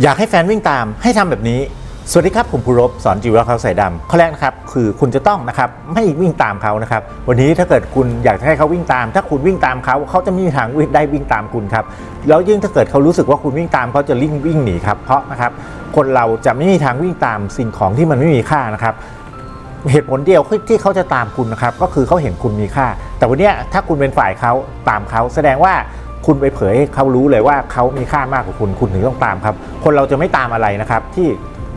อยากให้แฟนวิ่งตามให้ทำแบบนี้ สวัสดีครับ ผมภูรบสอนจีวรเขาใส่ดำข้อแรกนะครับคือคุณจะต้องนะครับไม่วิ่งตามเขานะครับวันนี้ถ้าเกิดคุณอยากจะให้เขาวิ่งตาม ถ้าคุณวิ่งตามเขาเขาจะไม่มีทางวิ่งได้วิ่งตามคุณครับแล้วยิ่งถ้าเกิดเขารู้สึกว่าคุณวิ่งตามเขาจะลิ่งวิ่งหนีครับเพราะนะครับคนเราจะไม่มีทางวิ่งตามสิ่งของที่มันไม่มีค่านะครับเหตุผลเดียวที่เขาจะตามคุณนะครับก็คือเขาเห็นคุณมีค่า แต่วันนี้ถ้าคุณเป็นฝ่ายเขาตามเขาแสดงว่า คุณไปเผยให้เขารู้เลยว่าเขามีค่ามากกว่าคุณคุณถึงต้องตามครับ คนเราจะไม่ตามอะไรนะครับที่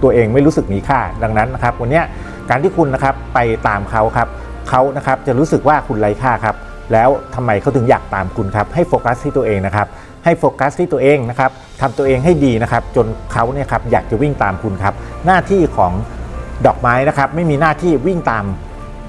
ตัวเองไม่รู้สึกมีค่าดังนั้นนะครับ วันเนี้ยการที่คุณนะครับไปตามเขาครับเขานะครับจะรู้สึกว่าคุณไร้ค่าครับ แล้วทำไมเขาถึงอยากตามคุณครับให้โฟกัสที่ตัวเองนะครับให้โฟกัสที่ตัวเองนะครับทำตัวเองให้ดีนะครับ จนเขาเนี่ยครับอยากจะวิ่งตามคุณครับ หน้าที่ของดอกไม้นะครับ ไม่มีหน้าที่วิ่งตาม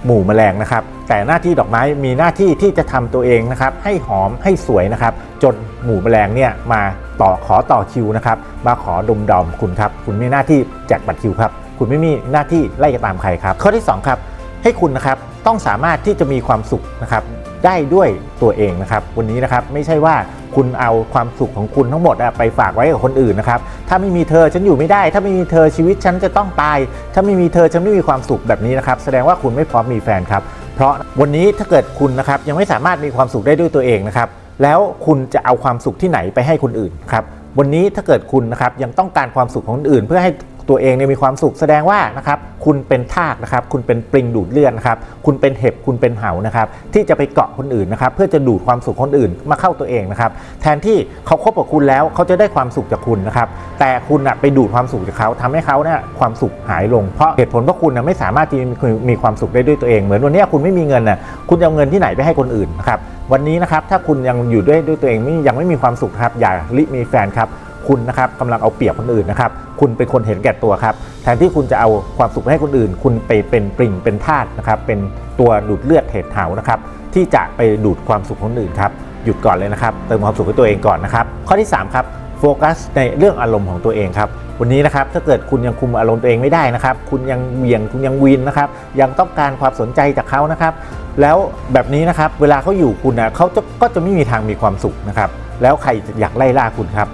หมู่แมลงนะครับ แต่หน้าที่ดอกไม้มีหน้าที่ที่จะทำตัวเองนะครับ ให้หอมให้สวยนะครับ จนหมู่แมลงเนี่ยมาต่อขอต่อคิวนะครับ มาขอดมดอมคุณครับ คุณมีหน้าที่แจกบัตรคิวครับ คุณไม่มีหน้าที่ไล่ตามใครครับ ข้อที่สองครับ ให้คุณนะครับต้องสามารถที่จะมีความสุขนะครับได้ด้วยตัวเองนะครับ วันนี้นะครับไม่ใช่ว่า คุณเอาความสุขของคุณทั้งหมดไปฝากไว้กับคนอื่นนะครับ ถ้าไม่มีเธอฉันอยู่ไม่ได้ ถ้าไม่มีเธอชีวิตฉันจะต้องตาย ถ้าไม่มีเธอฉันไม่มีความสุขแบบนี้นะครับ แสดงว่าคุณไม่พร้อมมีแฟนครับ เพราะวันนี้ถ้าเกิดคุณนะครับยังไม่สามารถมีความสุขได้ด้วยตัวเองนะครับ แล้วคุณจะเอาความสุขที่ไหนไปให้คนอื่นครับ วันนี้ถ้าเกิดคุณนะครับยังต้องการความสุขของคนอื่น เพื่อให้ ตัวเองเนี่ยมีความสุขแสดงว่านะครับคุณเป็นทากนะครับคุณเป็นปลิงดูดเลือดนะครับคุณเป็นเห็บคุณเป็นเหานะครับที่จะไปเกาะคนอื่นนะครับเพื่อจะดูดความสุขคนอื่นมาเข้าตัวเองนะครับแทนที่เขาคบกับคุณแล้วเขาจะได้ความสุขจากคุณนะครับแต่คุณนะไปดูดความสุขจากเขาทำให้เขาเนี่ยความสุขหายลง เพราะเหตุผลว่าคุณนะไม่สามารถที่มีความสุขได้ด้วยตัวเองเหมือนวันนี้คุณไม่มีเงินนะคุณจะเอาเงินที่ไหนไปให้คนอื่นนะครับวันนี้นะครับถ้าคุณยังอยู่ด้วยด้วยตัวเองไม่ยังไม่มีความสุขครับอย่าลิมีแฟนครับ คุณนะครับกำลังเอาเปรียบคนอื่นนะครับ คุณเป็นคนเห็นแก่ตัวครับ แทนที่คุณจะเอาความสุขไปให้คนอื่น คุณไปเป็นปริ่งเป็นทาสนะครับ เป็นตัวดูดเลือดเหตุเหานะครับ ที่จะไปดูดความสุขคนอื่นครับ หยุดก่อนเลยนะครับ เติมความสุขให้ตัวเองก่อนนะครับ ข้อที่ 3 ครับ โฟกัสในเรื่องอารมณ์ของตัวเองครับ วันนี้นะครับ ถ้าเกิดคุณยังคุมอารมณ์ตัวเองไม่ได้นะครับ คุณยังเบี่ยง คุณยังวินนะครับ ยังต้องการความสนใจจากเขานะครับ แล้วแบบนี้นะครับ เวลาเขาอยู่คุณนะเขาจะก็จะไม่มีทางมีความสุขนะครับ แล้วใครจะอยากไล่ล่าคุณครับ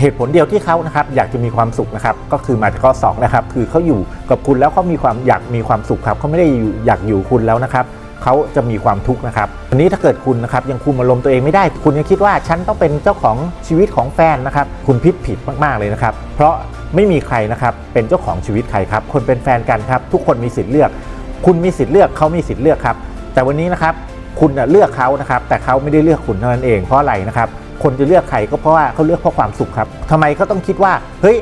เหตุผลเดียวที่เขานะครับอยากจะมีความสุขนะครับก็คือมาจากข้อสองนะครับคือเขาอยู่กับคุณแล้วเขามีความอยากมีความสุขครับเขาไม่ได้อยู่อยากอยู่คุณแล้วนะครับเขาจะมีความทุกข์นะครับวันนี้ถ้าเกิดคุณนะครับยังคุมอารมณ์ตัวเองไม่ได้ คุณยังคิดว่าฉันต้องเป็นเจ้าของชีวิตของแฟนนะครับ คุณพิดผิดมากๆเลยนะครับ เพราะไม่มีใครนะครับเป็นเจ้าของชีวิตใครครับ คนเป็นแฟนกันครับ ทุกคนมีสิทธิ์เลือก คุณมีสิทธิ์เลือกเขามีสิทธิ์เลือกครับ แต่วันนี้นะครับ คุณน่ะเลือกเขานะครับ แต่เขาไม่ได้เลือกคุณเท่านั้นเองเพราะอะไรนะครับ คนจะเลือกใครก็เพราะว่าเขาเลือกเพราะความสุขครับทำไมเขาต้องคิดว่า เฮ้ย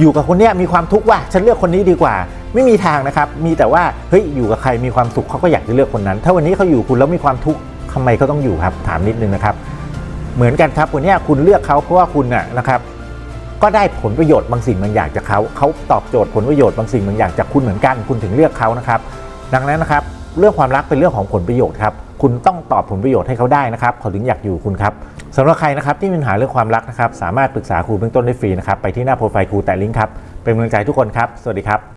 อยู่กับคนเนี้ยมีความทุกข์ว่ะฉันเลือกคนนี้ดีกว่า ไม่มีทางนะครับ มีแต่ว่าเฮ้ยอยู่กับใครมีความสุขเขาก็อยากจะเลือกคนนั้น ถ้าวันนี้เขาอยู่คุณแล้วมีความทุกข์ทำไมเขาต้องอยู่ครับ ถามนิดนึงนะครับ เหมือนกันครับวันเนี้ยคุณเลือกเขาเพราะว่าคุณน่ะนะครับก็ได้ผลประโยชน์บางสิ่งบางอย่างจากเขา เขาตอบโจทย์ผลประโยชน์บางสิ่งบางอย่างจากคุณเหมือนกัน คุณถึงเลือกเขานะครับ ดังนั้นนะครับ เรื่องความรักเป็นเรื่องของผลประโยชน์ครับ คุณต้องตอบผลประโยชน์ให้เขาได้นะครับเขาถึงอยากอยู่คุณครับสำหรับใครนะครับที่มีปัญหาเรื่องความรักนะครับ สามารถปรึกษาครูเบื้องต้นได้ฟรีนะครับ ไปที่หน้าโปรไฟล์ครูแต่ลิงก์ครับ เป็นกำลังใจทุกคนครับ สวัสดีครับ